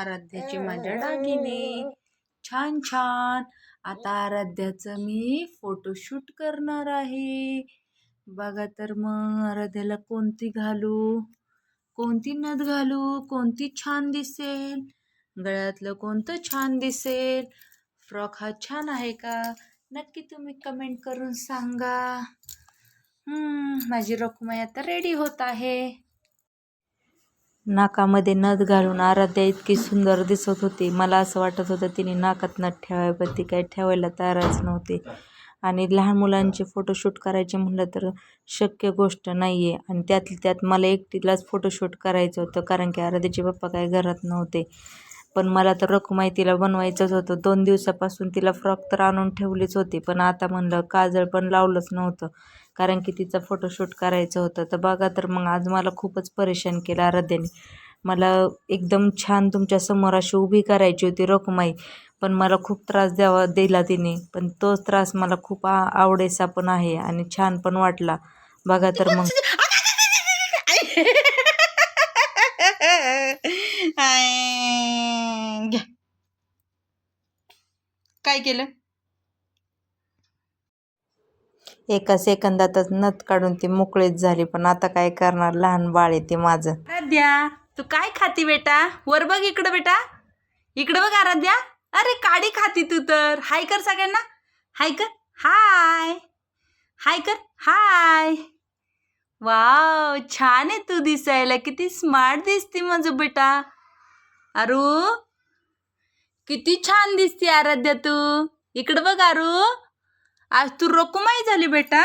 आराध्याची माझ्या दागिने. छान छान. आता आराध्याचं मी फोटोशूट करणार आहे. बघा तर मग आराध्याला कोणती घालू? कोणती नथ घालू? कोणती छान दिसेल? गळ्यातलं कोणतं छान दिसेल? फ्रॉक हा छान आहे का? नक्की तुम्ही कमेंट करून सांगा. हम्म, माझी रखुमाई आता रेडी होत आहे. नाकामध्ये नथ घालून आराध्या इतकी सुंदर दिसत होती. मला असं वाटत होतं तिने नाकात नथ ठेवाय पण ती काही ठेवायला तयारच नव्हती. आणि लहान मुलांचे फोटोशूट करायचे म्हणलं तर शक्य गोष्ट नाही आहे आणि त्यातल्या त्यात मला एकटीलाच फोटोशूट करायचं होतं कारण की आराध्याचे पप्पा काही घरात नव्हते. पण मला तर रखुमाई तिला बनवायचंच होतं. दोन दिवसापासून तिला फ्रॉक तर आणून ठेवलीच होती. पण आता म्हणलं काजळ पण लावलंच नव्हतं. कारण की तिचा फोटोशूट करायचं होतं. तर बघा तर मग आज मला खूपच परेशान केलं आराध्याने. मला एकदम छान तुमच्यासमोर अशी उभी करायची होती रखुमाई. पण मला खूप त्रास द्यावा दिला तिने. पण तोच त्रास मला खूप आ आवडेसा पण आहे आणि छान पण वाटला. बघा तर मग. घ्या. काय केलं? एका सेकंदातच नथ काढून ती मोकळीच झाली पण आता काय करणार? लहान बाळ आहे ते माझं. आराध्या तू काय खाती बेटा? वर बघ इकडं बेटा. इकडं बघ आराध्या. अरे काडी खाती तू तर. हाय कर सगळ्यांना. हाय कर. हाय. हाय कर. हाय. वाव छान आहे तू दिसायला. किती स्मार्ट दिसती माझं बेटा. अरू किती छान दिसते आराध्या तू. इकडं बघ अरू. आज तू रकुमाई झाली बेटा.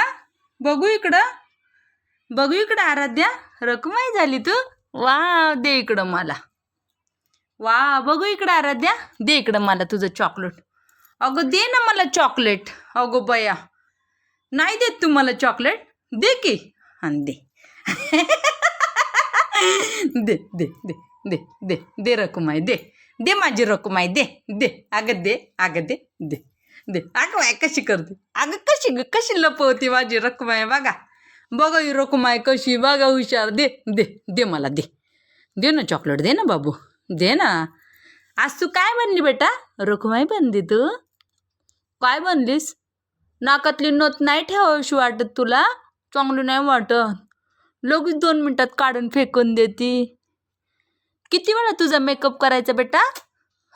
बघू इकडं. बघू इकडं आराध्या. रकुमाई झाली तू? वा दे इकडं मला. वा बघू इकडं आराध्या. दे इकडं मला तुझं चॉकलेट अगं दे ना मला चॉकलेट अगो बया. नाही देत तू मला चॉकलेट दे की. हां दे. दे दे दे दे दे दे रकुमाई दे. दे माझी रकुमाई दे दे. अगं दे अगं दे दे. दे. अगं बाय कशी करते? अगं कशी ग कशी लपवती माझी रकुमाई बघा. बघा ही रकुमाई कशी बघा हुशार. दे दे दे मला दे. दे ना चॉकलेट दे ना बाबू. दे ना. आज तू काय बनली बेटा? रकुमाई बनली तू? काय बनलीस? नाकातली नोत नाही ठेवावीशी वाटत तुला? चांगली नाही वाटत. लगेच दोन मिनटात काढून फेकून देती. किती वेळा तुझा मेकअप करायचा बेटा?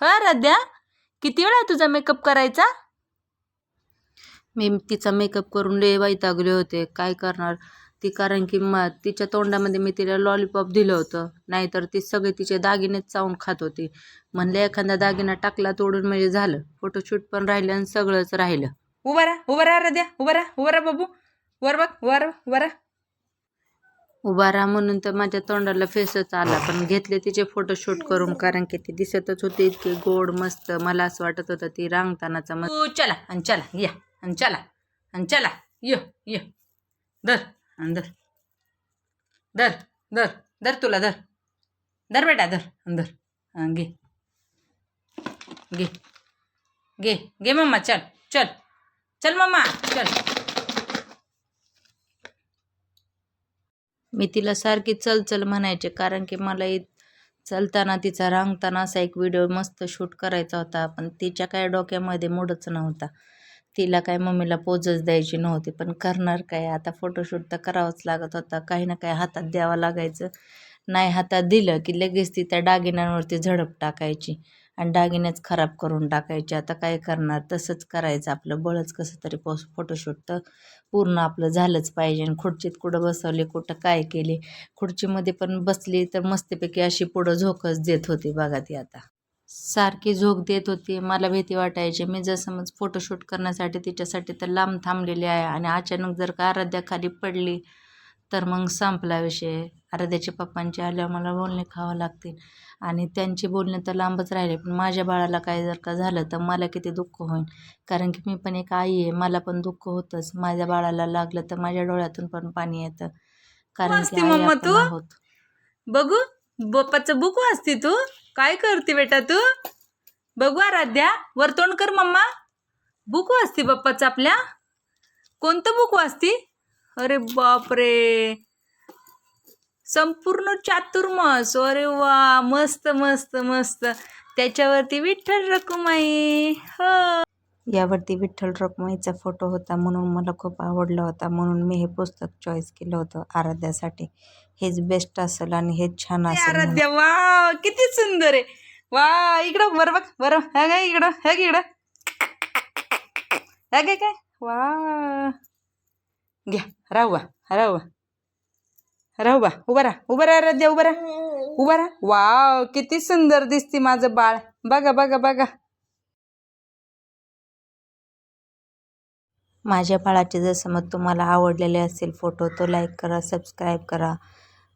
हा राध्या? किती वेळा तुझा मेकअप करायचा? मी तिचा मेकअप करून लय वैतागले होते. काय करणार? ती कारण की म तिच्या तोंडामध्ये मी तिला लॉलीपॉप दिलं होतं. नाहीतर ती सगळे तिचे दागिनेच चावून खात होती. म्हणलं एखादा दागिना टाकला तोडून म्हणजे झालं. फोटोशूट पण राहिलं आणि सगळंच राहिलं. उभा राहा उभा राहा राध्या उभा राहा उभा राहा बाबू. वर बघ वर राहा. उभा राहा म्हणून तर माझ्या तोंडाला फेसच आला पण घेतले तिचे फोटोशूट करून कारण की ती दिसतच होती इतकी गोड मस्त. मला असं वाटत होतं ती रांगतानाचा मस्त. चला आणि चला या. आणि चला आणि चला य य. धर आणि धर. धर धर धर तुला धर. धर बेटा धर धर. हां घे. घे. घे घे मम्मा चल चल. चल मम्मा चल. मी तिला सारखी चल चल म्हणायचे कारण की मला इत चलताना तिचा रांगताना असा एक व्हिडिओ मस्त शूट करायचा होता पण तिच्या काय डोक्यामध्ये मूडच नव्हता. तिला काय मम्मीला पोजच द्यायची नव्हती पण करणार काय? आता फोटोशूट तर करावंच लागत होता. काही ना काही हातात द्यावं लागायचं. नाही हातात दिलं की लगेच ती त्या दागिन्यांवरती झडप टाकायची आणि दागिनेच खराब करून टाकायचे. आता काय करणार? तसंच करायचं. आपलं बळच कसं तरी पोस फोटोशूट तर पूर्ण आपलं झालंच पाहिजे. आणि खुर्चीत कुठं बसवली कुठं काय केले? खुर्चीमध्ये पण बसली तर मस्तपैकी अशी पुढं झोकच देत होती बघा ती आता. सारखी झोक देत होती. मला भीती वाटायची. मी जर समज फोटोशूट करण्यासाठी तिच्यासाठी तर लांब थांबलेली आहे आणि अचानक जर का आराध्या खाली पडली तर मग संपला विषय. आराध्याच्या पप्पांचे आल्यावर मला बोलणे खावं लागतील आणि त्यांची बोलणे तर लांबच राहिले पण माझ्या बाळाला काय जर का झालं तर मला किती दुःख होईल. कारण की मी पण एक आई आहे मला पण दुःख होतंच. माझ्या बाळाला लागलं तर माझ्या डोळ्यातून पण पाणी येतं. कारण असती की आई मम्मा आपण तू? आहोत. बघू बाप्पाचं बुकू असते तू? काय करते बेटा तू? बघू आराध्या वर्तोंड कर मम्मा. बुक असते बाप्पाचं आपल्या. कोणतं बुक असती अरे बापरे. संपूर्ण चातुर्मास. अरे वा मस्त मस्त मस्त. त्याच्यावरती विठ्ठल रखुमाई. हो. यावरती विठ्ठल रखुमाईचा फोटो होता म्हणून मला खूप आवडला होता. म्हणून मी हे पुस्तक चॉईस केलं होतं आराध्यासाठी. हेच बेस्ट असेल आणि हेच छान असेल. आराध्या वा किती सुंदर आहे. वा इकडं बरं बघ बरं हा काय इकडं हा की इकडं. हा काय काय? वा घ्या राहू बा राहू बा. राहू बा उभा राहा उभा राहा आराध्या उभा राहा उभा राहा. वाव किती सुंदर दिसते माझं बाळ. बघा बघा बघा. माझ्या बाळाचे जसं मग तुम्हाला आवडलेले असेल फोटो तो लाईक करा सबस्क्राईब करा.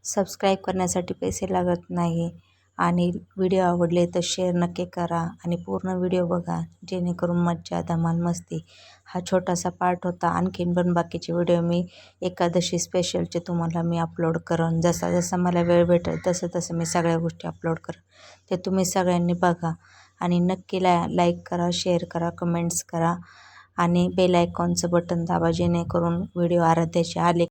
सबस्क्राईब करण्यासाठी पैसे लागत नाही आणि व्हिडिओ आवडले तर शेअर नक्की करा आणि पूर्ण व्हिडिओ बघा जेणेकरून मज्जा धमाल मस्ती हा छोटासा पार्ट होता. आणखीन पण बाकीचे व्हिडिओ मी एकादशी स्पेशलचे तुम्हाला मी अपलोड करन. जसा जसा मला वेळ भेटेल तसं तसं मी सगळ्या गोष्टी अपलोड करेन. ते तुम्ही सगळ्यांनी बघा आणि नक्की ला लाईक करा शेअर करा कमेंट्स करा आणि बेल आयकॉनचं बटन दाबा जेणेकरून व्हिडिओ आराध्याचे आले